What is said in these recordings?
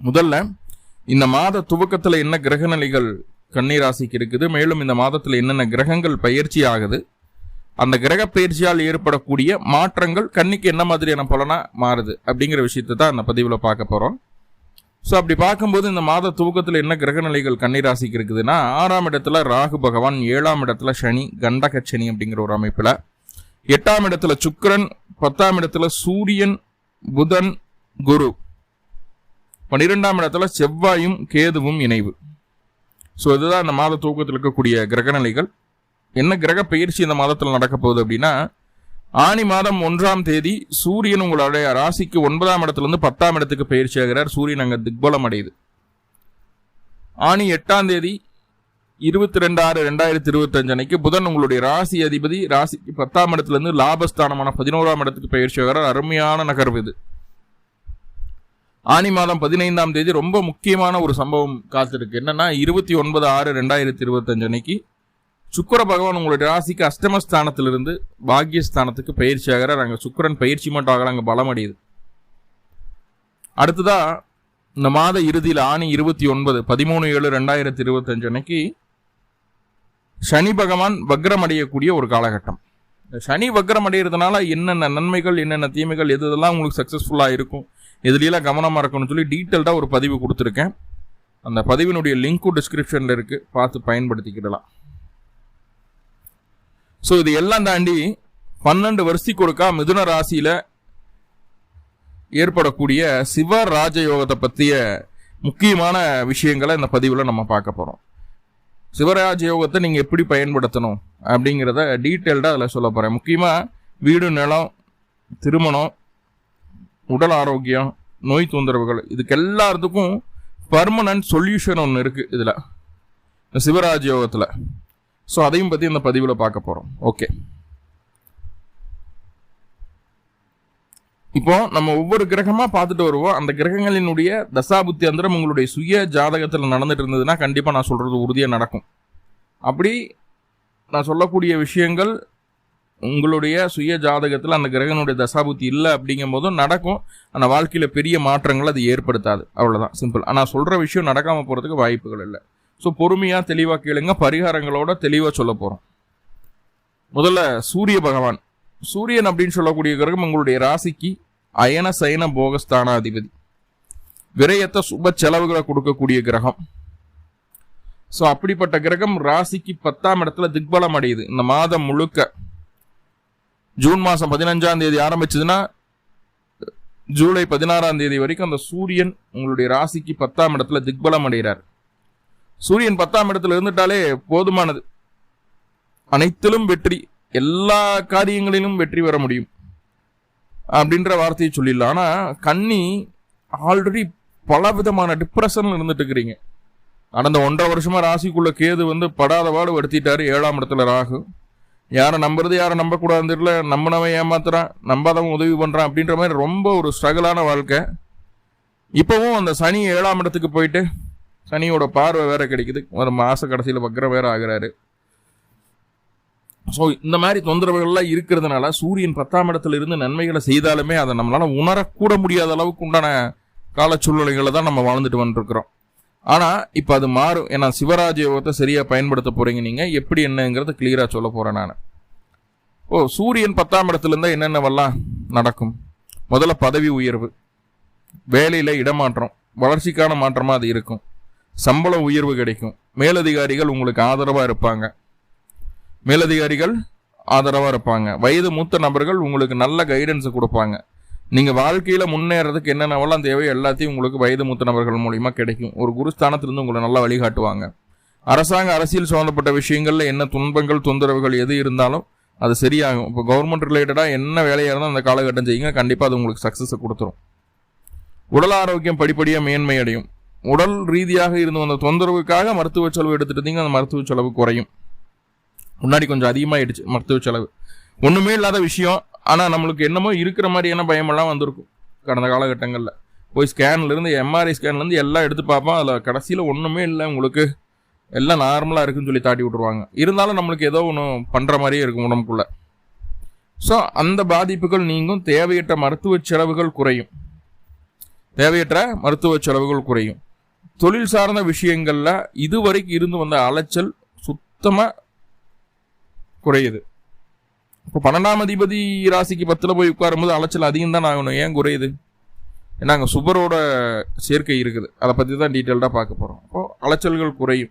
முதல்ல இந்த மாத துவக்கத்தில் என்ன கிரக நிலைகள் கன்னிராசிக்கு இருக்குது மேலும் இந்த மாதத்தில் என்னென்ன கிரகங்கள் பயிற்சி ஆகுது அந்த கிரக பயிற்சியால் ஏற்படக்கூடிய மாற்றங்கள் கண்ணிக்கு என்ன மாதிரியான பலனா மாறுது அப்படிங்கிற விஷயத்தை தான் அந்த பதிவில் பார்க்க போகிறோம் ஸோ அப்படி பார்க்கும்போது இந்த மாத துவக்கத்தில் என்ன கிரக நிலைகள் கன்னிராசிக்கு இருக்குதுன்னா ஆறாம் இடத்துல ராகு பகவான் ஏழாம் இடத்துல சனி கண்டக சனி அப்படிங்கிற ஒரு அமைப்பில். எட்டாம் இடத்துல சுக்கரன் பத்தாம் இடத்துல சூரியன் புதன் குரு. பன்னிரெண்டாம் இடத்துல செவ்வாயும் கேதுவும் இணைவு. ஸோ இதுதான் இந்த மாத தூக்கத்தில் இருக்கக்கூடிய கிரக நிலைகள் என்ன கிரக பயிற்சி இந்த மாதத்தில் நடக்க போகுது அப்படின்னா ஆனி மாதம் ஒன்றாம் தேதி சூரியன் உங்களுடைய ராசிக்கு ஒன்பதாம் இடத்துலேருந்து பத்தாம் இடத்துக்கு பயிற்சி ஆகிறார். சூரியன் அங்கே திக்பலம் அடையுது. ஆனி எட்டாம் தேதி இருபத்தி ரெண்டு ஆறு ரெண்டாயிரத்தி இருபத்தஞ்சு அன்னைக்கு புதன் உங்களுடைய ராசி அதிபதி ராசிக்கு பத்தாம் இடத்துலேருந்து லாபஸ்தானமான பதினோராம் இடத்துக்கு பயிற்சி ஆகிறார். அருமையான நகர்வு இது. ஆனி மாதம் பதினைந்தாம் தேதி ரொம்ப முக்கியமான ஒரு சம்பவம் காத்திருக்கு. என்னன்னா இருபத்தி ஒன்பது ஆறு ரெண்டாயிரத்தி இருபத்தஞ்சு அன்னைக்கு சுக்கர பகவான் உங்களுடைய ராசிக்கு அஷ்டமஸ்தானத்திலிருந்து பாக்யஸ்தானத்துக்கு பயிற்சி ஆகிறார். அங்கே சுக்கரன் பயிற்சி மட்டும் ஆகல அங்கே பலம் அடையுது. அடுத்ததா இந்த மாத இறுதியில் ஆணி இருபத்தி ஒன்பது பதிமூணு ஏழு ரெண்டாயிரத்தி இருபத்தஞ்சு அன்னைக்கு சனி பகவான் வக்ரம் அடையக்கூடிய ஒரு காலகட்டம். இந்த சனி வக்ரம் அடைகிறதுனால என்னென்ன நன்மைகள் என்னென்ன தீமைகள் எது இதெல்லாம் உங்களுக்கு சக்ஸஸ்ஃபுல்லாக இருக்கும் எதுலையெல்லாம் கவனமாக இருக்கணும்னு சொல்லி டீட்டெயில்டாக ஒரு பதிவு கொடுத்துருக்கேன். அந்த பதிவினுடைய லிங்க்கும் டிஸ்கிரிப்ஷனில் இருக்குது பார்த்து பயன்படுத்திக்கிடலாம். ஸோ இது எல்லாம் தாண்டி பன்னெண்டு வருஷத்துக்கு ஒருக்கா மிதுன ராசியில் ஏற்படக்கூடிய சிவ ராஜயோகத்தை பற்றிய முக்கியமான விஷயங்களை இந்த பதிவில் நம்ம பார்க்க போகிறோம் சிவராஜ யோகத்தை நீங்கள் எப்படி பயன்படுத்தணும் அப்படிங்கிறத டீட்டெயில்டாக அதில் சொல்ல போகிறேன் முக்கியமாக வீடு நிலம் திருமணம் உடல் ஆரோக்கியம் நோய் தொந்தரவுகள் இதுக்கு எல்லாத்துக்கும் பர்மனன்ட் சொல்யூஷன் ஒன்று இருக்குது இதில். இந்த சிவராஜ் யோகத்தில். ஸோ அதையும் பற்றி இந்த பதிவில் பார்க்க போகிறோம் ஓகே இப்போ நம்ம ஒவ்வொரு கிரகமாக பார்த்துட்டு வருவோம். அந்த கிரகங்களினுடைய தசாபுத்தி அந்தரம் உங்களுடைய சுய ஜாதகத்தில் நடந்துட்டு இருந்ததுன்னா கண்டிப்பாக நான் சொல்கிறது உறுதியாக நடக்கும். அப்படி நான் சொல்லக்கூடிய விஷயங்கள் உங்களுடைய சுய ஜாதகத்தில் அந்த கிரகனுடைய தசாபுத்தி இல்லை அப்படிங்கும் போதும் நடக்கும். ஆனால் வாழ்க்கையில் பெரிய மாற்றங்கள் அது ஏற்படுத்தாது. அவ்வளோதான் சிம்பிள் ஆனால் சொல்கிற விஷயம் நடக்காமல் போகிறதுக்கு வாய்ப்புகள் இல்லை. ஸோ பொறுமையாக தெளிவாக கேளுங்க. பரிகாரங்களோட தெளிவாக சொல்ல போகிறோம் முதல்ல சூரிய பகவான். சூரியன் அப்படின்னு சொல்லக்கூடிய கிரகம் உங்களுடைய ராசிக்கு அயன சயன போகஸ்தானாதிபதி. விரயத்தை சுப செலவுகளை கொடுக்கக்கூடிய கிரகம். ஸோ அப்படிப்பட்ட கிரகம் ராசிக்கு பத்தாம் இடத்துல திக்பலம் அடையுது. இந்த மாதம் முழுக்க. ஜூன் மாதம் பதினஞ்சாம் தேதி ஆரம்பிச்சதுன்னா ஜூலை பதினாறாம் தேதி வரைக்கும் அந்த சூரியன் உங்களுடைய ராசிக்கு பத்தாம் இடத்துல திக்பலம் அடைகிறார். சூரியன் பத்தாம் இடத்துல இருந்துட்டாலே போதுமானது. அனைத்திலும் வெற்றி எல்லா காரியங்களிலும் வெற்றி பெற முடியும் அப்படின்ற வார்த்தையை சொல்லிடலாம். ஆனால் கன்னி ஆல்ரெடி பல விதமான டிப்ரெஷன்ல இருந்துட்டு இருக்கிறீங்க கடந்த ஒன்றரை வருஷமா ராசிக்குள்ள கேது வந்து படாத பாடு படுத்திட்டாரு. ஏழாம் இடத்துல ராகு. யாரை நம்புறது யாரை நம்பக்கூடாதுன்னு தெரியல. நம்பினவன் ஏமாத்துறான் நம்பாதவன் உதவி பண்ணுறான் அப்படின்ற மாதிரி ரொம்ப ஒரு ஸ்ட்ரகிளான வாழ்க்கை. இப்போவும் அந்த சனி ஏழாம் இடத்துக்கு போயிட்டு சனியோட பார்வை வேற கிடைக்குது. ஒரு மாச கடைசியில் வக்ரம் வேற ஆகுறாரு. ஸோ இந்த மாதிரி தொந்தரவுகள்லாம் இருக்கிறதுனால சூரியன் பத்தாம் இடத்துல இருந்து நன்மைகளை செய்தாலுமே அதை நம்மளால உணரக்கூட முடியாத அளவுக்கு உண்டான கால சூழ்நிலைகளை தான் நம்ம வாழ்ந்துட்டு வந்துருக்குறோம். ஆனால் இப்போ அது மாறும். ஏன்னா சிவராஜ் யோகத்தை சரியாக பயன்படுத்த போகிறீங்க நீங்கள் எப்படி என்னங்கிறத கிளியராக சொல்ல போகிறேன் நான். ஓ சூரியன் பத்தாம் இடத்துல இருந்தால் என்னென்னவெல்லாம் நடக்கும்? முதல்ல பதவி உயர்வு. வேலையில் இடமாற்றம். வளர்ச்சிக்கான மாற்றமாக அது இருக்கும். சம்பள உயர்வு கிடைக்கும். மேலதிகாரிகள் உங்களுக்கு ஆதரவாக இருப்பாங்க. மேலதிகாரிகள் ஆதரவாக இருப்பாங்க. வயது மூத்த நபர்கள் உங்களுக்கு நல்ல கைடன்ஸை கொடுப்பாங்க. நீங்கள் வாழ்க்கையில் முன்னேறதுக்கு என்னென்னவெல்லாம் தேவையோ எல்லாத்தையும் உங்களுக்கு வயது மூத்த நபர்கள் மூலிமா கிடைக்கும். ஒரு குருஸ்தானத்திலிருந்து உங்களை நல்லா வழிகாட்டுவாங்க. அரசாங்க அரசியல் சம்மந்தப்பட்ட விஷயங்களில் என்ன துன்பங்கள் தொந்தரவுகள் எது இருந்தாலும் அது சரியாகும். இப்போ கவர்மெண்ட் ரிலேட்டடாக என்ன வேலையாக இருந்தால் அந்த காலகட்டம் செய்யுங்க. கண்டிப்பாக அது உங்களுக்கு சக்ஸஸை கொடுத்துரும். உடல் ஆரோக்கியம் படிப்படியாக மேன்மை அடையும் உடல் ரீதியாக இருந்து வந்த தொந்தரவுக்காக மருத்துவ செலவு எடுத்துட்டு இருந்தீங்க அந்த மருத்துவ செலவு குறையும். முன்னாடி கொஞ்சம் அதிகமாகிடுச்சு மருத்துவ செலவு. ஒன்றுமே இல்லாத விஷயம். ஆனால் நம்மளுக்கு என்னமோ இருக்கிற மாதிரியான பயமெல்லாம் வந்திருக்கும். கடந்த காலகட்டங்களில். போய் ஸ்கேன்லேருந்து எம்ஆர்ஐ ஸ்கேன்லேருந்து எல்லாம் எடுத்து பார்ப்போம். அதில் கடைசியில் ஒன்றுமே இல்லை உங்களுக்கு. எல்லாம் நார்மலாக இருக்குன்னு சொல்லி தாட்டி விட்ருவாங்க இருந்தாலும் நம்மளுக்கு ஏதோ ஒன்று பண்ணுற மாதிரியே இருக்கும் உடம்புக்குள்ளே. ஸோ அந்த பாதிப்புகள் நீங்கும். தேவையற்ற மருத்துவ செலவுகள் குறையும். தேவையற்ற மருத்துவ செலவுகள் குறையும். தொழில் சார்ந்த விஷயங்களில் இதுவரைக்கும் இருந்து வந்த அலைச்சல் சுத்தமாக குறையுது. இப்போ பன்னெண்டாம் அதிபதி ராசிக்கு பத்தில் போய் உட்காரும்போது அலைச்சல் அதிகம் தான் ஆகணும். ஏன் குறையுது? ஏன்னா அங்கே சுபரோட சேர்க்கை இருக்குது. அதை பற்றி தான் டீட்டெயில்டாக பார்க்க போகிறோம் அப்போது அலைச்சல்கள் குறையும்.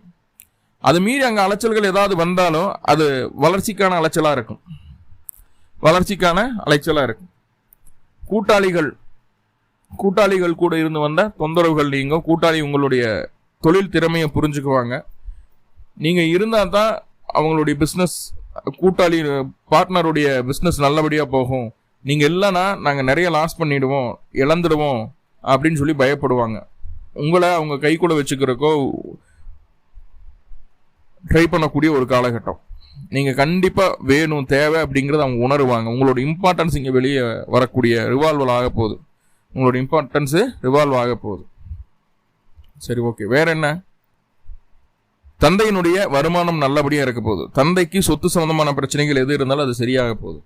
அது மீறி அங்கே அலைச்சல்கள் ஏதாவது வந்தாலும் அது வளர்ச்சிக்கான அலைச்சலாக இருக்கும். வளர்ச்சிக்கான அலைச்சலாக இருக்கும். கூட்டாளிகள் கூட்டாளிகள் கூட இருந்து வந்த தொந்தரவுகள் நீங்கள் கூட்டாளி உங்களுடைய தொழில் திறமையை புரிஞ்சுக்குவாங்க. நீங்கள் இருந்தால் தான் அவங்களுடைய பிஸ்னஸ் கூட்டாளி பார்ட்னருடைய பிஸ்னஸ் நல்லபடியாக போகும். நீங்கள் இல்லைன்னா நாங்கள் நிறைய லாஸ் பண்ணிவிடுவோம் இழந்துடுவோம் அப்படின்னு சொல்லி பயப்படுவாங்க. உங்களை அவங்க கைக்குள்ளே வச்சுக்கிறக்கோ ட்ரை பண்ணக்கூடிய ஒரு காலகட்டம். நீங்கள் கண்டிப்பாக வேணும் தேவை அப்படிங்கிறத அவங்க உணருவாங்க. உங்களோட இம்பார்ட்டன்ஸ் இங்கே வெளியே வரக்கூடிய ரிவால்வல் ஆக போகுது. உங்களோட இம்பார்ட்டன்ஸு ரிவால்வ் ஆக போகுது. சரி ஓகே வேற என்ன? தந்தையினுடைய வருமானம் நல்லபடியாக இருக்க போகுது. தந்தைக்கு சொத்து சம்பந்தமான பிரச்சனைகள் எது இருந்தாலும் அது சரியாக போகுது.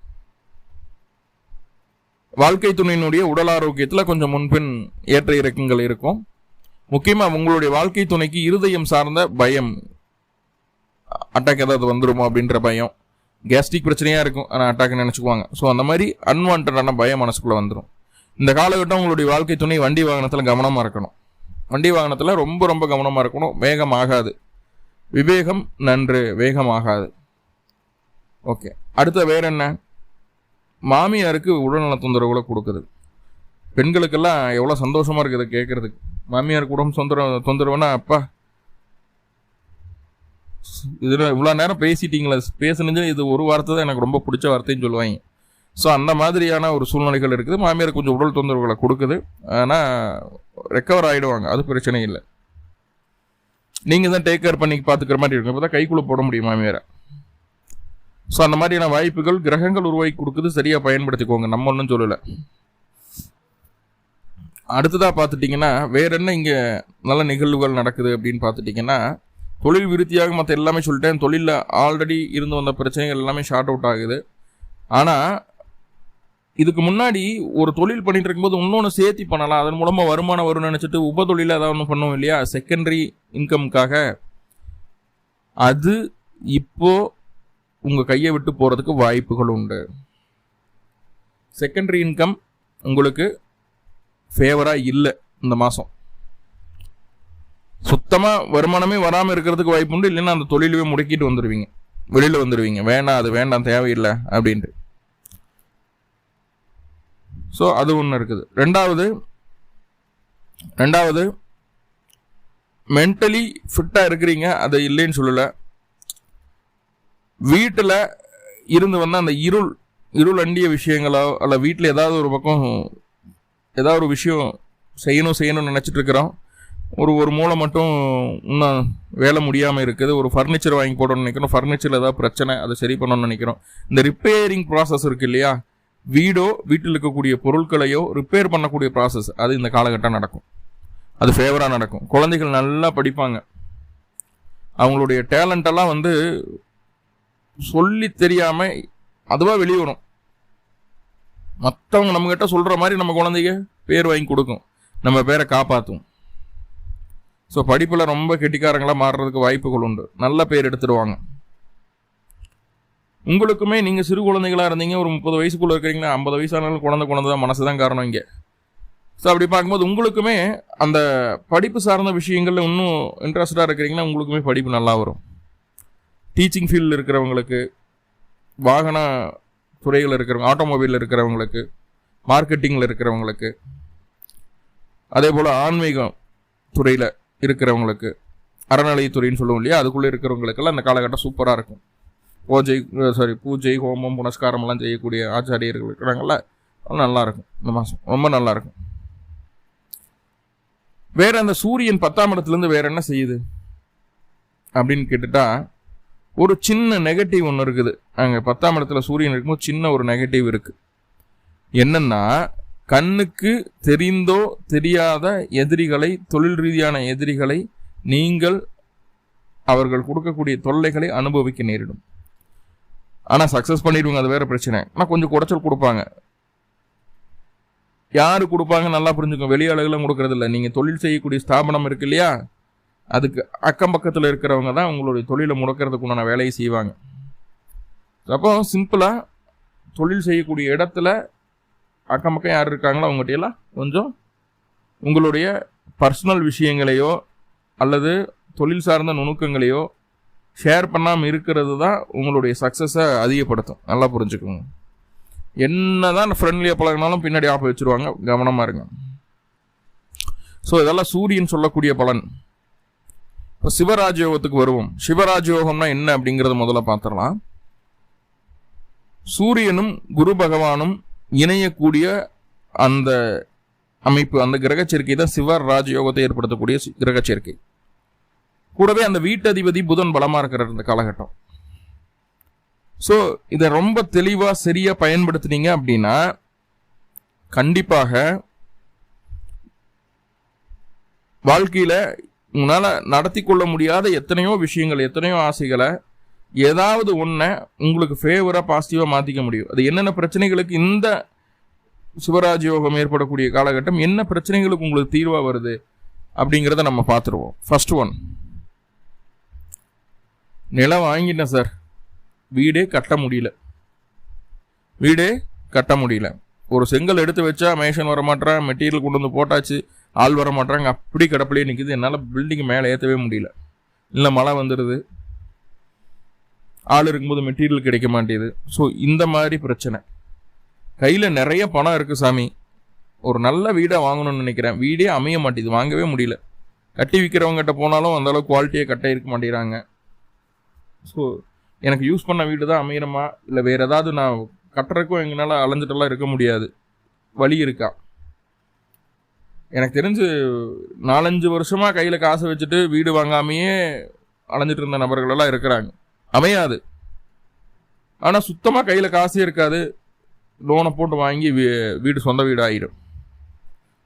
வாழ்க்கை துணையினுடைய உடல் ஆரோக்கியத்தில் கொஞ்சம் முன்பின் ஏற்ற இறக்கங்கள் இருக்கும். முக்கியமாக உங்களுடைய வாழ்க்கை துணைக்கு இருதயம் சார்ந்த பயம். அட்டாக் ஏதாவது வந்துருமோ அப்படின்ற பயம். கேஸ்ட்ரிக் பிரச்சனையாக இருக்கும். ஆனால் அட்டாக் நினச்சிக்குவாங்க. ஸோ அந்த மாதிரி அன்வான்டான பயம் மனசுக்குள்ளே வந்துடும் இந்த காலகட்டம் உங்களுடைய வாழ்க்கை துணை வண்டி வாகனத்தில் கவனமாக இருக்கணும். வண்டி வாகனத்தில் ரொம்ப ரொம்ப கவனமாக இருக்கணும். வேகம் ஆகாது. விவேகம் நன்று வேகமாகாது. ஓகே. அடுத்த வேற என்ன? மாமியாருக்கு உடல்நல தொந்தரவுகளை கொடுக்குது. பெண்களுக்கெல்லாம் எவ்வளோ சந்தோஷமாக இருக்குது கேட்குறதுக்கு மாமியாருக்கு உடம்பு தொந்தரவு தொந்தரவுன்னா அப்பா. இதில் இவ்வளோ நேரம் பேசிட்டீங்களா பேசுனது இது ஒரு வார்த்தை தான் எனக்கு ரொம்ப பிடிச்ச வார்த்தைன்னு சொல்லுவாங்க. ஸோ அந்த மாதிரியான ஒரு சூழ்நிலைகள் இருக்குது. மாமியார் கொஞ்சம் உடல் தொந்தரவுகளை கொடுக்குது. ஆனால் ரெக்கவர் ஆகிடுவாங்க அது பிரச்சனை இல்லை. நீங்கள் தான் டேக் கேர் பண்ணி பார்த்துக்கிற மாதிரி இருக்கும். இப்போ தான் கைக்குள்ளே போட முடியுமா வேறு ஸோ அந்த மாதிரியான வாய்ப்புகள் கிரகங்கள் உருவாக்கி கொடுக்குது சரியாக பயன்படுத்திக்கோங்க. நம்ம ஒன்றும் சொல்லலை. அடுத்ததாக பார்த்துட்டிங்கன்னா வேற என்ன இங்கே நல்ல நிகழ்வுகள் நடக்குது அப்படின்னு பார்த்துட்டிங்கன்னா தொழில் விருத்தியாக மற்ற எல்லாமே சொல்லிட்டேன். தொழிலில் ஆல்ரெடி இருந்து வந்த பிரச்சனைகள் எல்லாமே ஷார்ட் அவுட் ஆகுது. ஆனால் இதுக்கு முன்னாடி ஒரு தொழில் பண்ணிட்டு இருக்கும்போது இன்னொன்று சேர்த்தி பண்ணலாம். அதன் மூலமாக வருமானம் வரும்னு நினச்சிட்டு உப தொழில் ஏதாவது ஒன்று பண்ணுவோம் இல்லையா? செகண்டரி இன்கம்காக அது இப்போ உங்கள் கையை விட்டு போகிறதுக்கு வாய்ப்புகள் உண்டு. செகண்டரி இன்கம் உங்களுக்கு ஃபேவராக இல்லை இந்த மாதம் சுத்தமாக வருமானமே வராமல் இருக்கிறதுக்கு வாய்ப்பு உண்டு. இல்லைன்னா அந்த தொழிலவே முடக்கிட்டு வந்துடுவீங்க வெளியில் வந்துடுவீங்க வேண்டாம் அது வேண்டாம் தேவையில்லை அப்படின்ட்டு. ஸோ அது ஒன்று இருக்குது. ரெண்டாவது ரெண்டாவது மென்டலி ஃபிட்டாக இருக்கிறீங்க அதை இல்லைன்னு சொல்லலை. வீட்டில் இருந்து வந்து அந்த இருள் இருள் அண்டிய விஷயங்களோ அல்ல வீட்டில் ஏதாவது ஒரு பக்கம் ஏதாவது ஒரு விஷயம் செய்யணும் செய்யணும்னு நினச்சிட்டு இருக்கிறோம். ஒரு ஒரு மூளை மட்டும் இன்னும் வேலை முடியாமல் இருக்குது. ஒரு ஃபர்னிச்சர் வாங்கி போடணும்னு நினைக்கிறோம். ஃபர்னிச்சரில் ஏதாவது பிரச்சனை அதை சரி பண்ணணும்னு நினைக்கிறோம். இந்த ரிப்பேரிங் ப்ராசஸ் இருக்குது இல்லையா? வீடோ வீட்டில் இருக்கக்கூடிய பொருட்களையோ ரிப்பேர் பண்ணக்கூடிய ப்ராசஸ் அது இந்த காலகட்டம் நடக்கும். அது ஃபேவராக நடக்கும். குழந்தைகள் நல்லா படிப்பாங்க. அவங்களுடைய டேலண்டெல்லாம் வந்து சொல்லி தெரியாமல் அதுவாக வெளியே வரும் மற்றவங்க நம்மக்கிட்ட சொல்கிற மாதிரி நம்ம குழந்தைங்க பேர் வாங்கி கொடுக்கும். நம்ம பேரை காப்பாற்றும் ஸோ படிப்பில் ரொம்ப கெட்டிக்காரங்களாக மாறுறதுக்கு வாய்ப்புகள் உண்டு. நல்ல பேர் எடுத்துடுவாங்க. உங்களுக்குமே நீங்கள் சிறு குழந்தைகளாக இருந்தீங்க ஒரு முப்பது வயசுக்குள்ளே இருக்கிறீங்கன்னா ஐம்பது வயசானாலும் குழந்தை குழந்தை தான் மனசு தான் காரணம் இங்கே. ஸோ அப்படி பார்க்கும்போது உங்களுக்குமே அந்த படிப்பு சார்ந்த விஷயங்களில் இன்னும் இன்ட்ரெஸ்டாக இருக்கிறீங்கன்னா உங்களுக்குமே படிப்பு நல்லா வரும். டீச்சிங் ஃபீல்டில் இருக்கிறவங்களுக்கு வாகன துறையில் இருக்கிறவங்க ஆட்டோமொபைலில் இருக்கிறவங்களுக்கு மார்க்கெட்டிங்கில் இருக்கிறவங்களுக்கு அதே போல் ஆன்மீகம் துறையில் இருக்கிறவங்களுக்கு அறநிலையத்துறைன்னு சொல்லுவோம் இல்லையா அதுக்குள்ளே இருக்கிறவங்களுக்கெல்லாம் அந்த காலகட்டம் சூப்பராக இருக்கும். பூஜை சாரி பூஜை ஹோமம் புனஸ்காரம்லாம் செய்யக்கூடிய ஆச்சாரியர்கள் இருக்கிறாங்கல்ல நல்லா இருக்கும் இந்த மாதம் ரொம்ப நல்லா இருக்கும் வேற அந்த சூரியன் பத்தாம் இடத்துல இருந்து வேற என்ன செய்யுது? அப்படின்னு கேட்டுட்டா ஒரு சின்ன நெகட்டிவ் ஒன்று இருக்குது. அங்கே பத்தாம் இடத்துல சூரியன் இருக்கும்போது சின்ன ஒரு நெகட்டிவ் இருக்குது என்னன்னா கண்ணுக்கு தெரிந்தோ தெரியாத எதிரிகளை தொழில் ரீதியான எதிரிகளை நீங்கள் அவர்கள் கொடுக்கக்கூடிய தொல்லைகளை அனுபவிக்க நேரிடும். ஆனால் சக்ஸஸ் பண்ணிடுவாங்க அது வேற பிரச்சனை. ஆனால் கொஞ்சம் குடைச்சல் கொடுப்பாங்க. யாரு கொடுப்பாங்க நல்லா புரிஞ்சுக்கோங்க வெளியாளுகளும் கொடுக்கறது இல்லை நீங்கள் தொழில் செய்யக்கூடிய ஸ்தாபனம் இருக்கு இல்லையா? அதுக்கு அக்கம் பக்கத்தில் இருக்கிறவங்க தான் உங்களுடைய தொழிலை முடக்கிறதுக்கு உண்டான வேலையை செய்வாங்க. அப்போ சிம்பிளாக தொழில் செய்யக்கூடிய இடத்துல அக்கம் பக்கம் யார் இருக்காங்களோ அவங்ககிட்டயெல்லாம் கொஞ்சம் உங்களுடைய பர்சனல் விஷயங்களையோ அல்லது தொழில் சார்ந்த நுணுக்கங்களையோ ஷேர் பண்ணாமல் இருக்கிறது தான் உங்களுடைய சக்ஸஸை அதிகப்படுத்தும். நல்லா புரிஞ்சுக்கோங்க. என்ன தான் ஃப்ரெண்ட்லியாக பழகினாலும் பின்னாடி ஆஃப் வச்சுருவாங்க. கவனமாக இருங்க. ஸோ இதெல்லாம் சூரியன் சொல்லக்கூடிய பலன். இப்போ சிவராஜயோகத்துக்கு வருவோம். சிவராஜயோகம்னா என்ன அப்படிங்கிறத முதல்ல பார்த்துடலாம். சூரியனும் குரு பகவானும் இணையக்கூடிய அந்த அமைப்பு அந்த கிரகச்சேர்க்கை தான் சிவர் ராஜயோகத்தை ஏற்படுத்தக்கூடிய கிரகச்சேர்க்கை கூடவே அந்த வீட்டதிபதி புதன் பலமா இருக்கிற இந்த காலகட்டம். ஸோ இதை ரொம்ப தெளிவாக சரியாக பயன்படுத்தினீங்க அப்படின்னா கண்டிப்பாக வாழ்க்கையில் உங்களால் நடத்தி கொள்ள முடியாத எத்தனையோ விஷயங்கள் எத்தனையோ ஆசைகளை ஏதாவது ஒன்றை உங்களுக்கு ஃபேவராக பாசிட்டிவாக மாற்றிக்க முடியும். அது என்னென்ன பிரச்சனைகளுக்கு இந்த சிவராஜ் யோகம் ஏற்படக்கூடிய காலகட்டம் என்ன பிரச்சனைகளுக்கு உங்களுக்கு தீர்வாக வருது அப்படிங்கிறத நம்ம பார்த்துருவோம். ஃபர்ஸ்ட் ஒன் நிலம் வாங்கிட்டேன் சார். வீடே கட்ட முடியல. வீடே கட்ட முடியல. ஒரு செங்கல் எடுத்து வச்சா மேஷன் வர மாட்டான் மெட்டீரியல் கொண்டு வந்து போட்டாச்சு ஆள் வர மாட்டாங்க அப்படி கிடப்பிலே நிற்கிது என்னால் பில்டிங் மேலே ஏற்றவே முடியல. இல்லை மழை வந்துடுது ஆள் இருக்கும்போது மெட்டீரியல் கிடைக்க மாட்டேது. ஸோ இந்த மாதிரி பிரச்சனை. கையில் நிறைய பணம் இருக்குது சாமி. ஒரு நல்ல வீடை வாங்கணும்னு நினைக்கிறேன். வீடே அமைய மாட்டேது. வாங்கவே முடியல. கட்டி விற்கிறவங்ககிட்ட போனாலும் அந்தளவுக்கு குவாலிட்டியாக கட்ட இருக்க மாட்டேங்கிறாங்க. ஸோ எனக்கு யூஸ் பண்ண வீடு தான் அமையிறமா இல்லை வேறு ஏதாவது நான் கட்டுறதுக்கும் எங்களால் அலைஞ்சிட்டெல்லாம் இருக்க முடியாது. வழி இருக்கா? எனக்கு தெரிஞ்சு நாலஞ்சு வருஷமாக கையில் காசை வச்சுட்டு வீடு வாங்காமையே அலைஞ்சிட்டு இருந்த நபர்களெல்லாம் இருக்கிறாங்க. அமையாது. ஆனால் சுத்தமாக கையில் காசே இருக்காது. லோனை போட்டு வாங்கி வீடு சொந்த வீடு ஆகிடும்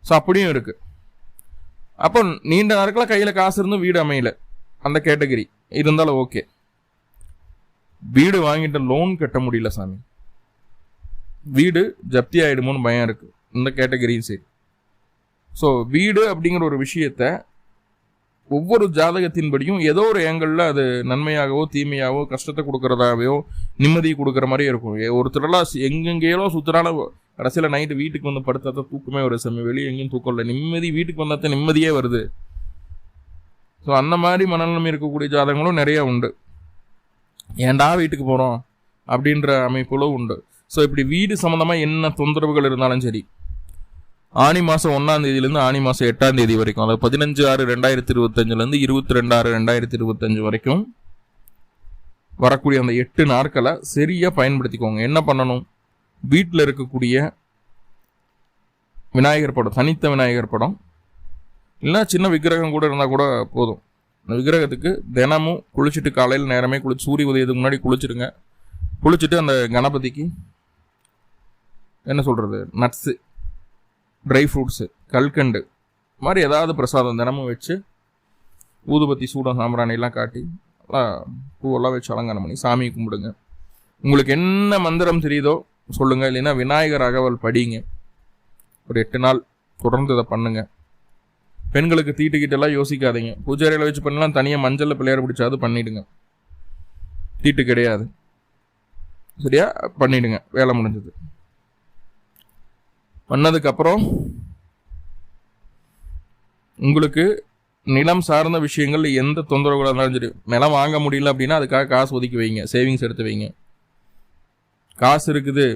ஸோ அப்படியும் இருக்குது அப்போ நீண்ட நேரத்தில் கையில் காசு இருந்தும் வீடு அமையல. அந்த கேட்டகரி இருந்தாலும் ஓகே வீடு வாங்கிட்ட லோன் கட்ட முடியல சாமி. வீடு ஜப்தி ஆகிடுமோன்னு பயம் இருக்குது இந்த கேட்டகரியும் சரி. ஸோ வீடு அப்படிங்கிற ஒரு விஷயத்த ஒவ்வொரு ஜாதகத்தின்படியும் ஏதோ ஒரு ஏங்கலில் அது நன்மையாகவோ தீமையாகவோ கஷ்டத்தை கொடுக்குறதாகவோ நிம்மதி கொடுக்குற மாதிரி இருக்கும். ஒருத்தரெல்லாம் எங்கெங்கேயோ சுற்றுறால கடைசியில் நைட்டு வீட்டுக்கு வந்து படுத்தா தான் தூக்கமே ஒரு செம்ம வெளியே எங்கேயும் தூக்கம் இல்லை. நிம்மதி வீட்டுக்கு வந்தால் நிம்மதியே வருது. ஸோ அந்த மாதிரி மனநிலைமை இருக்கக்கூடிய ஜாதகங்களும் நிறையா உண்டு. ஏன்டா வீட்டுக்கு போகிறோம் அப்படின்ற அமைப்புகளும் உண்டு. ஸோ இப்படி வீடு சம்மந்தமாக என்ன தொந்தரவுகள் இருந்தாலும் சரி ஆணி மாதம் ஒன்றாம் தேதியிலேருந்து ஆணி மாதம் எட்டாம் தேதி வரைக்கும் அதாவது பதினஞ்சு ஆறு ரெண்டாயிரத்தி இருபத்தஞ்சிலேருந்து இருபத்தி ரெண்டு ஆறு ரெண்டாயிரத்தி இருபத்தஞ்சு வரைக்கும் வரக்கூடிய அந்த எட்டு நாட்களை சரியாக பயன்படுத்திக்கோங்க. என்ன பண்ணணும்? வீட்டில் இருக்கக்கூடிய விநாயகர் படம் தனித்த விநாயகர் படம். இல்லைன்னா சின்ன விக்கிரகம் கூட இருந்தால் கூட போதும். அந்த விக்கிரகத்துக்கு தினமும் குளிச்சுட்டு காலையில் நேரமே குளிச்சு சூரிய உதயத்துக்கு முன்னாடி குளிச்சுடுங்க. குளிச்சுட்டு அந்த கணபதிக்கு என்ன சொல்கிறது நட்ஸு ட்ரை ஃப்ரூட்ஸு கல்கண்டு மாதிரி ஏதாவது பிரசாதம் தினமும் வச்சு ஊதுபத்தி சூடம் சாம்பிராணிலாம் காட்டி பூவெல்லாம் வச்சு அலங்காரம் பண்ணி சாமி கும்பிடுங்க. உங்களுக்கு என்ன மந்திரம் தெரியுதோ சொல்லுங்கள் இல்லைன்னா விநாயகர் அகவல் படிங்க. ஒரு எட்டு நாள் தொடர்ந்து இதை பண்ணுங்கள் பெண்களுக்கு தீட்டு கிட்டெல்லாம் யோசிக்காதீங்க பூஜாரியில் வச்சு பண்ணலாம் தனியாக மஞ்சளில் பிள்ளையார் பிடிச்சாது பண்ணிவிடுங்க தீட்டு கிடையாது. சரியா? பண்ணிவிடுங்க வேலை முடிஞ்சது. பண்ணதுக்கப்புறம் உங்களுக்கு நிலம் சார்ந்த விஷயங்கள் எந்த தொந்தரவுகளாக இருந்தாலும் சரி நிலம் வாங்க முடியல அப்படின்னா அதுக்காக காசு ஒதுக்கி வைங்க சேவிங்ஸ் எடுத்து வைங்க. காசு இருக்குது.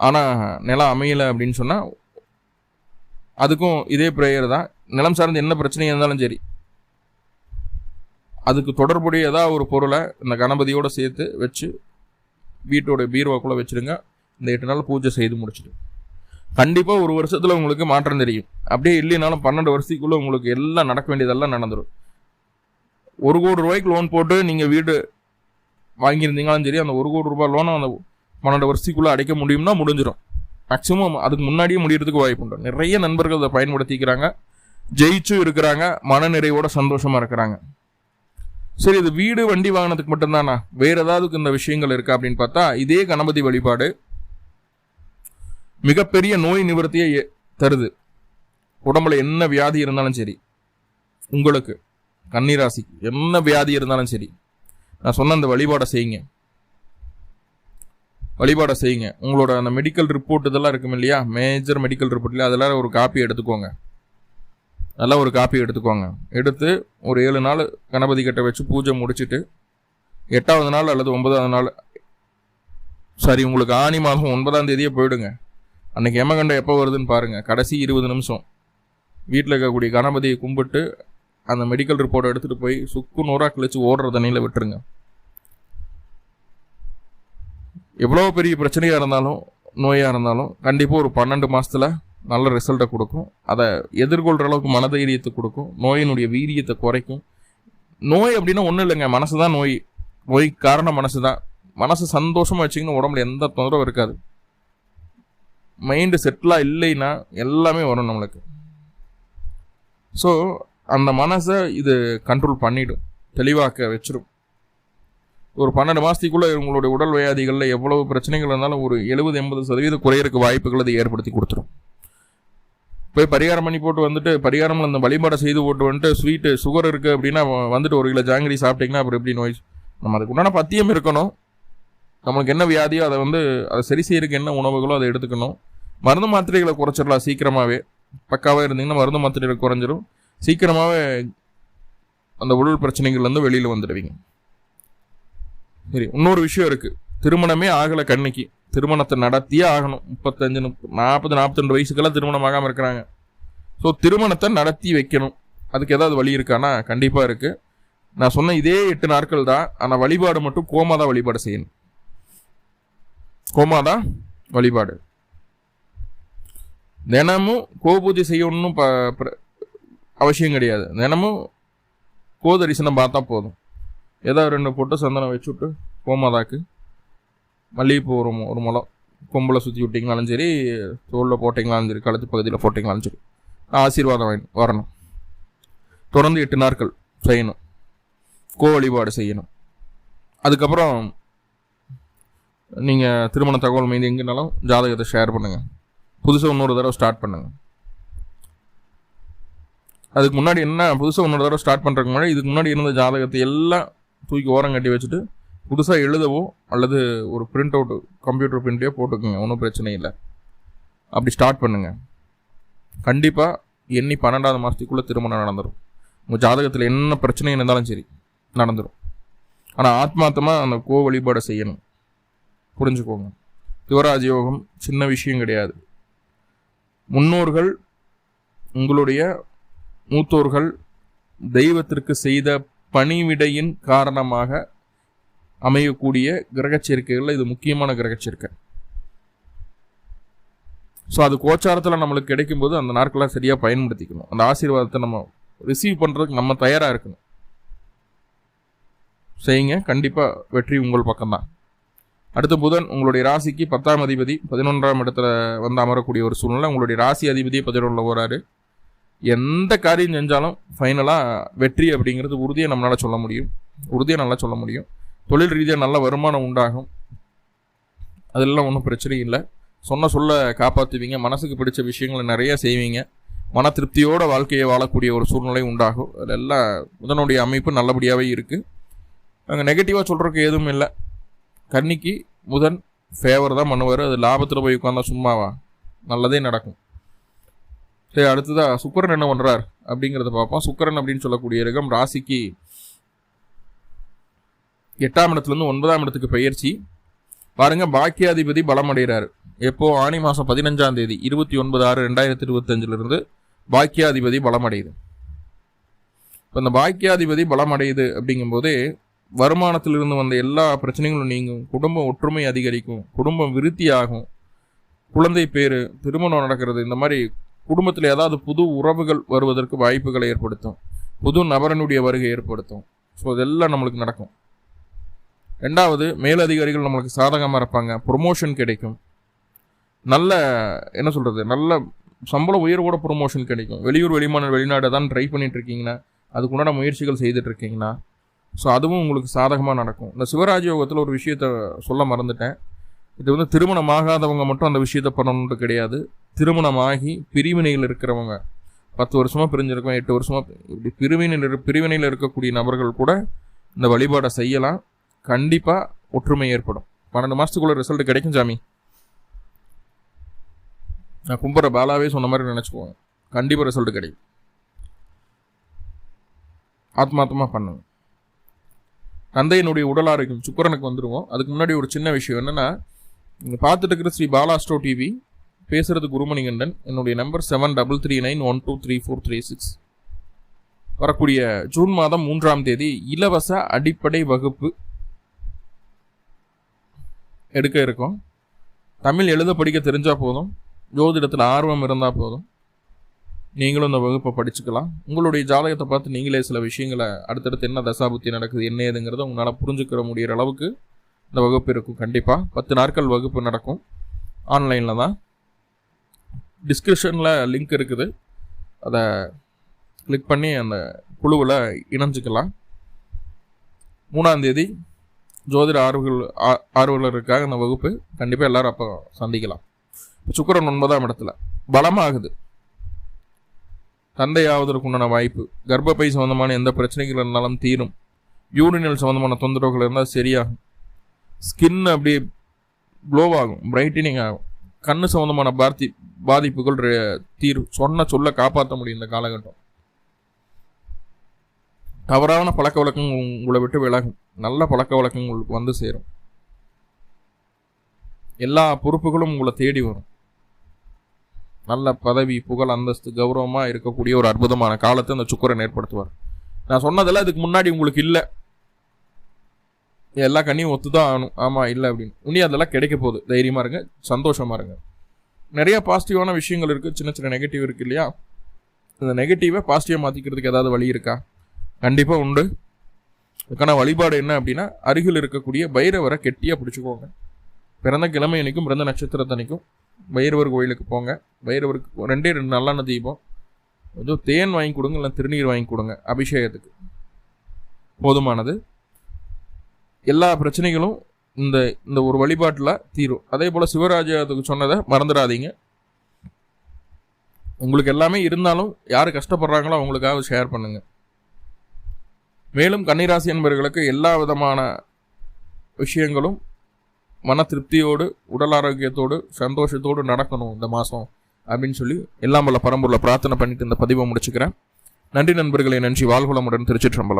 ஆனால் நிலம் அமையலை அப்படின்னு சொன்னால் அதுக்கும் இதே ப்ரேயர் தான். நிலம் சார்ந்து என்ன பிரச்சனையாக இருந்தாலும் சரி. அதுக்கு தொடர்புடைய ஏதாவது ஒரு பொருளை இந்த கணபதியோடு சேர்த்து வச்சு வீட்டோட பீரோக்குள்ளே வச்சுருங்க. இந்த எட்டு நாள் பூஜை செய்து முடிச்சுட்டு கண்டிப்பாக ஒரு வருஷத்தில் உங்களுக்கு மாற்றம் தெரியும். அப்படியே இல்லைனாலும் பன்னெண்டு வருஷத்துக்குள்ளே உங்களுக்கு எல்லாம் நடக்க வேண்டியதெல்லாம் நடந்துடும் ஒரு கோடி ரூபாய்க்கு லோன் போட்டு நீங்கள் வீடு வாங்கியிருந்தீங்களும் சரி அந்த ஒரு கோடி ரூபாய் லோனை அந்த பன்னெண்டு வருஷத்துக்குள்ளே அடைக்க முடியும்னா முடிஞ்சிடும் மேக்ஸிமம் அதுக்கு முன்னாடியே முடியறதுக்கு வாய்ப்பு உண்டு. நிறைய நண்பர்கள் அதை பயன்படுத்திக்கிறாங்க. ஜெயிச்சும் இருக்கிறாங்க. மனநிறைவோட சந்தோஷமா இருக்கிறாங்க. சரி இது வீடு வண்டி வாங்கினதுக்கு மட்டும்தானா? வேற ஏதாவது இந்த விஷயங்கள் இருக்கா அப்படின்னு பார்த்தா இதே கணபதி வழிபாடு மிகப்பெரிய நோய் நிவர்த்தியை தருது. உடம்புல என்ன வியாதி இருந்தாலும் சரி. உங்களுக்கு கன்னிராசி என்ன வியாதி இருந்தாலும் சரி. நான் சொன்ன அந்த வழிபாடை செய்யுங்க. வழிபாடை செய்யுங்க. உங்களோட அந்த மெடிக்கல் ரிப்போர்ட் இதெல்லாம் இருக்கும் இல்லையா? மேஜர் மெடிக்கல் ரிப்போர்ட்ல அதெல்லாம் ஒரு காப்பி எடுத்துக்கோங்க. நல்லா ஒரு காப்பி எடுத்துக்கோங்க. எடுத்து ஒரு ஏழு நாள் கணபதி கிட்ட வச்சு பூஜை முடிச்சுட்டு எட்டாவது நாள் அல்லது ஒன்பதாவது நாள் சரி உங்களுக்கு ஆனி மாதம் ஒன்பதாம் தேதியே போயிடுங்க. அன்னைக்கு எமகண்டம் எப்போ வருதுன்னு பாருங்கள் கடைசி இருபது நிமிஷம். வீட்டில் இருக்கக்கூடிய கணபதியை கும்பிட்டு அந்த மெடிக்கல் ரிப்போர்ட் எடுத்துகிட்டு போய் சுக்கு நூறாக கழிச்சு ஓடுற தண்ணியில் விட்டுருங்க. எவ்வளோ பெரிய பிரச்சனையாக இருந்தாலும் நோயாக இருந்தாலும் கண்டிப்பாக ஒரு பன்னெண்டு மாதத்தில் நல்ல ரிசல்ட்டை கொடுக்கும். அதை எதிர்கொள்கிற அளவுக்கு மனதைரியத்தை கொடுக்கும். நோயினுடைய வீரியத்தை குறைக்கும். நோய் அப்படின்னா ஒன்றும் இல்லைங்க. மனசு தான் நோய். நோய் காரணம் மனசு தான் மனசு சந்தோஷமாக வச்சிங்கன்னா உடம்புல எந்த தொந்தரவும் இருக்காது. மைண்டு செட்டிலாக இல்லைன்னா எல்லாமே வரும் நம்மளுக்கு. ஸோ அந்த மனசை இது கண்ட்ரோல் பண்ணிடும். தெளிவாக்க வச்சிடும் ஒரு பன்னெண்டு மாதத்துக்குள்ளே உங்களுடைய உடல் வியாதிகளில் எவ்வளவு பிரச்சனைகள் இருந்தாலும் ஒரு எழுபது எண்பது சதவீதம் குறையிறக்கு வாய்ப்புகள் அதை ஏற்படுத்தி கொடுத்துரும். போய் பரிகாரம் பண்ணி போட்டு வந்துட்டு பரிகாரம் அந்த வழிபாடை செய்து போட்டு வந்துட்டு ஸ்வீட்டு சுகர் இருக்குது அப்படின்னா வந்துட்டு ஒரு கிலோ ஜாங்கிரி சாப்பிட்டீங்கன்னா அப்புறம் எப்படி நோய் நம்ம அதுக்கு உண்டான பத்தியம் இருக்கணும். நம்மளுக்கு என்ன வியாதியோ அதை வந்து அதை சரி செய்யறதுக்கு என்ன உணவுகளோ அதை எடுத்துக்கணும். மருந்து மாத்திரைகளை குறைச்சிடலாம் சீக்கிரமாகவே பக்காவாக இருந்தீங்கன்னா மருந்து மாத்திரைகளை குறைஞ்சிரும். சீக்கிரமாகவே அந்த உடல் பிரச்சனைகள்லேருந்து வெளியில் வந்துடுவீங்க. சரி இன்னொரு விஷயம் இருக்குது திருமணமே ஆகலை கண்ணிக்கு. திருமணத்தை நடத்தியே ஆகணும். முப்பத்தஞ்சு நாற்பது நாற்பத்தி வயசுக்கெல்லாம் திருமணம் ஆகாமல் இருக்கிறாங்க. ஸோ திருமணத்தை நடத்தி வைக்கணும். அதுக்கு ஏதாவது வழி இருக்கானா? கண்டிப்பாக இருக்குது நான் சொன்ன இதே எட்டு நாட்கள் தான். ஆனால் வழிபாடு மட்டும் கோமாதா வழிபாடு செய்யணும். கோமாதா வழிபாடு. தினமும் கோபூஜை செய்யணும்னு ப பிர- அவசியம் கிடையாது. தினமும் கோதரிசனம் பார்த்தா போதும். ஏதோ ரெண்டு பொட்டு சந்தனம் வச்சு விட்டு கோமாதாக்கு. மல்லிகைப்பூ ஒரு ஒரு முளம். கொம்பில் சுற்றி விட்டிங்களாலும் சரி தோளில் போட்டிங்களாலும் சரி கழுத்து பகுதியில் போட்டிங்களாலும் சரி. ஆசீர்வாதம் வாங்கி வரணும். தொடர்ந்து எட்டு நாட்கள் செய்யணும். கோ வழிபாடு செய்யணும். அதுக்கப்புறம் நீங்கள் திருமண தகவல் மீது எங்கேனாலும் ஜாதகத்தை ஷேர் பண்ணுங்கள் புதுசாக இன்னொரு தடவை ஸ்டார்ட் பண்ணுங்கள் அதுக்கு முன்னாடி என்ன புதுசாக இன்னொரு தடவை ஸ்டார்ட் பண்ணுறதுக்கு முன்னாடி இதுக்கு முன்னாடி இருந்த ஜாதகத்தை எல்லாம் தூக்கி ஓரம் கட்டி வச்சுட்டு புதுசாக எழுதவோ அல்லது ஒரு பிரிண்ட் அவுட் கம்ப்யூட்டர் பிரிண்ட்டையோ போட்டுக்கோங்க ஒன்றும் பிரச்சனை இல்லை. அப்படி ஸ்டார்ட் பண்ணுங்கள் கண்டிப்பாக எண்ணி பன்னெண்டாவது மாதத்துக்குள்ளே திருமணம் நடந்துடும் உங்கள் ஜாதகத்தில் என்ன பிரச்சனை இருந்தாலும் சரி நடந்துடும் ஆனால் ஆத்மார்த்தமாக அந்த கோ வழிபாடை செய்யணும். புரிஞ்சுக்கோங்க. யுவராஜ் யோகம் சின்ன விஷயம் கிடையாது. முன்னோர்கள் உங்களுடைய மூத்தோர்கள் தெய்வத்திற்கு செய்த பணிவிடையின் காரணமாக அமையக்கூடிய கிரகச்சேர்க்கைகளில் இது முக்கியமான கிரகச்சேர்க்கை. ஸோ அது கோச்சாரத்தில் நம்மளுக்கு கிடைக்கும்போது அந்த நாட்களை சரியாக பயன்படுத்திக்கணும். அந்த ஆசீர்வாதத்தை நம்ம ரிசீவ் பண்ணுறதுக்கு நம்ம தயாராக இருக்கணும். செய்யுங்க. கண்டிப்பாக வெற்றி உங்கள் பக்கம்தான். அடுத்த புதன் உங்களுடைய ராசிக்கு பத்தாம் அதிபதி பதினொன்றாம் இடத்துல வந்து அமரக்கூடிய ஒரு சூழ்நிலை. உங்களுடைய ராசி அதிபதியை பதினொன்றில் போகிறாரு எந்த காரியம் செஞ்சாலும் ஃபைனலாக வெற்றி அப்படிங்கிறது உறுதியை நம்மளால் சொல்ல முடியும். உறுதியை நல்லா சொல்ல முடியும். தொழில் ரீதியாக நல்ல வருமானம் உண்டாகும். அதெல்லாம் ஒன்றும் பிரச்சனை இல்லை. சொன்ன சொல்ல காப்பாற்றுவீங்க மனசுக்கு பிடிச்ச விஷயங்களை நிறைய செய்வீங்க. மன திருப்தியோட வாழ்க்கையை வாழக்கூடிய ஒரு சூழ்நிலை உண்டாகும். அதெல்லாம் புதனுடைய அமைப்பு நல்லபடியாகவே இருக்குது அங்கே நெகட்டிவாக சொல்கிறதுக்கு எதுவும் இல்லை. கன்னிக்கு முதன் ஃபேவர் தான் பண்ணுவார். அது லாபத்தில் போய் உட்காந்தா சும்மாவா? நல்லதே நடக்கும். சரி அடுத்ததாக சுக்கரன் என்ன பண்ணுறார் அப்படிங்கிறத பார்ப்போம். சுக்கரன் அப்படின்னு சொல்லக்கூடிய ரகம் ராசிக்கு எட்டாம் இடத்துலேருந்து ஒன்பதாம் இடத்துக்கு பயிற்சி. பாருங்க பாக்கியாதிபதி பலம் அடைகிறாரு எப்போ? ஆனி மாதம் பதினஞ்சாம் தேதி இருபத்தி ஒன்பது ஆறு ரெண்டாயிரத்தி இருபத்தஞ்சிலிருந்து பாக்கியாதிபதி பலம் அடையுது இப்போ இந்த பாக்கியாதிபதி பலம் அடையுது அப்படிங்கும்போதே வருமானத்திலிருந்து வந்த எல்லா பிரச்சனைகளும் நீங்கும். குடும்ப ஒற்றுமை அதிகரிக்கும். குடும்பம் விருத்தி ஆகும் குழந்தை பேர் திருமணம் நடக்கிறது இந்த மாதிரி குடும்பத்தில் ஏதாவது புது உறவுகள் வருவதற்கு வாய்ப்புகளை ஏற்படுத்தும். புது நபரனுடைய வருகை ஏற்படுத்தும். ஸோ இதெல்லாம் நம்மளுக்கு நடக்கும். ரெண்டாவது மேலதிகாரிகள் நம்மளுக்கு சாதகமாக இருப்பாங்க. ப்ரொமோஷன் கிடைக்கும். நல்ல என்ன சொல்கிறது நல்ல சம்பள உயர்வோட ப்ரொமோஷன் கிடைக்கும். வெளியூர் வெளிமாநில வெளிநாடு தான் ட்ரை பண்ணிட்டு இருக்கீங்கன்னா அதுக்குண்டான முயற்சிகள் செய்துட்டு இருக்கீங்கன்னா ஸோ அதுவும் உங்களுக்கு சாதகமாக நடக்கும். இந்த சிவராஜ் யோகத்தில் ஒரு விஷயத்த சொல்ல மறந்துட்டேன். இது வந்து திருமணமாகாதவங்க மட்டும் அந்த விஷயத்த பண்ணணுன்ட்டு கிடையாது. திருமணமாகி பிரிவினையில் இருக்கிறவங்க. பத்து வருஷமாக பிரிஞ்சிருக்கோம் எட்டு வருஷமாக இப்படி பிரிவினையில் இரு- பிரிவினையில் இருக்கக்கூடிய நபர்கள் கூட இந்த வழிபாடை செய்யலாம். கண்டிப்பாக ஒற்றுமை ஏற்படும். பன்னெண்டு மாதத்துக்குள்ளே ரிசல்ட் கிடைக்கும் சாமி. நான் கும்புற பாலாவே சொன்ன மாதிரி நினச்சிக்குவோம். கண்டிப்பாக ரிசல்ட் கிடைக்கும். ஆத்மாத்தமாக பண்ணுங்க. தந்தையினுடைய உடல் ஆரோக்கியம் சுக்கரனுக்கு வந்துருவோம். அதுக்கு முன்னாடி ஒரு சின்ன விஷயம் என்னென்னா நீங்கள் பார்த்துட்டு இருக்கிற ஸ்ரீ பாலாஸ்டோ டிவி பேசுறது குருமணிகண்டன். என்னுடைய number seven double three nine one two three four three six வரக்கூடிய ஜூன் மாதம் மூன்றாம் தேதி இலவச அடிப்படை வகுப்பு எடுக்க இருக்கோம். தமிழ் எழுத படிக்க தெரிஞ்சால் போதும். ஜோதிடத்தில் ஆர்வம் இருந்தால் போதும். நீங்களும் இந்த வகுப்பை படிச்சுக்கலாம். உங்களுடைய ஜாதகத்தை பார்த்து நீங்களே சில விஷயங்களை அடுத்தடுத்து என்ன தசாபுத்தி நடக்குது என்ன ஏதுங்கிறத உங்களால் புரிஞ்சுக்கிற முடியிற அளவுக்கு இந்த வகுப்பு இருக்கும். கண்டிப்பாக பத்து நாட்கள் வகுப்பு நடக்கும். ஆன்லைனில் தான். டிஸ்கிரிப்ஷனில் லிங்க் இருக்குது. அதை கிளிக் பண்ணி அந்த குழுவில் இணைஞ்சிக்கலாம். மூணாந்தேதி ஜோதிட ஆர்வல் ஆ- ஆர்வலருக்காக அந்த வகுப்பு கண்டிப்பாக எல்லாரும் அப்போ சந்திக்கலாம். சுக்கரன் ஒன்பதாம் இடத்துல. பலமாகுது. தந்தையாவதற்கு உண்டான வாய்ப்பு. கர்ப்பப்பை சம்மந்தமான எந்த பிரச்சனைகள் இருந்தாலும் தீரும். யூரினல் சம்மந்தமான தொந்தரவுகள் இருந்தால் சரியாகும். ஸ்கின் அப்படியே க்ளோவ் ஆகும் பிரைட்டனிங் ஆகும். கண்ணு சம்பந்தமான பாதி பாதிப்புகள் தீர்வு சொன்ன சொல்ல காப்பாற்ற முடியும் இந்த காலகட்டம். தவறான பழக்க வழக்கங்கள் உங்களை விட்டு விலகும். நல்ல பழக்க வழக்கங்கள் உங்களுக்கு வந்து சேரும். எல்லா பொறுப்புகளும் உங்களை தேடி வரும். நல்ல பதவி புகழ் அந்தஸ்து கௌரவமாக இருக்கக்கூடிய ஒரு அற்புதமான காலத்தை அந்த சுக்கரன் ஏற்படுத்துவார். நான் சொன்னதெல்லாம் இதுக்கு முன்னாடி உங்களுக்கு இல்லை. எல்லா கண்ணியும் ஒத்து தான் ஆகணும். ஆமாம் இல்லை அப்படின்னு. இனி அதெல்லாம் கிடைக்க போகுது. தைரியமாக இருங்க சந்தோஷமாக இருங்க. நிறைய பாசிட்டிவான விஷயங்கள் இருக்குது சின்ன சின்ன நெகட்டிவ் இருக்குது இல்லையா? இந்த நெகட்டிவை பாசிட்டிவாக மாற்றிக்கிறதுக்கு ஏதாவது வழி இருக்கா? கண்டிப்பாக உண்டு. அதுக்கான வழிபாடு என்ன அப்படின்னா அருகில் இருக்கக்கூடிய பைரவரை கெட்டியாக பிடிச்சிக்கோங்க. பிறந்த கிழமை அன்னைக்கும் பிறந்த நட்சத்திரத்தன்னைக்கும் பைரவர் கோயிலுக்கு போங்க. பைரவருக்கு ரெண்டே ரெண்டு நல்லெண்ணெய் தீபம். கொஞ்சம் தேன் வாங்கி கொடுங்க இல்லை திருநீர் வாங்கி கொடுங்க அபிஷேகத்துக்கு. போதுமானது. எல்லா பிரச்சனைகளும் இந்த இந்த ஒரு வழிபாட்டில் தீரும். அதே போல் சிவராஜத்துக்கு சொன்னதை மறந்துடாதீங்க. உங்களுக்கு எல்லாமே இருந்தாலும் யார் கஷ்டப்படுறாங்களோ அவங்களுக்காக ஷேர் பண்ணுங்க. மேலும் கன்னிராசி என்பவர்களுக்கு எல்லா விதமான விஷயங்களும் மன திருப்தியோடு உடல் ஆரோக்கியத்தோடு சந்தோஷத்தோடு நடக்கணும் இந்த மாதம் அப்படின்னு சொல்லி எல்லாம் வல்ல பரம்பூரில் பிரார்த்தனை பண்ணிட்டு இந்த பதிவை முடிச்சுக்கிறேன். நன்றி நண்பர்களே நன்றி. வாழ்வளமுடன் திருச்சிற்றம்பலம்.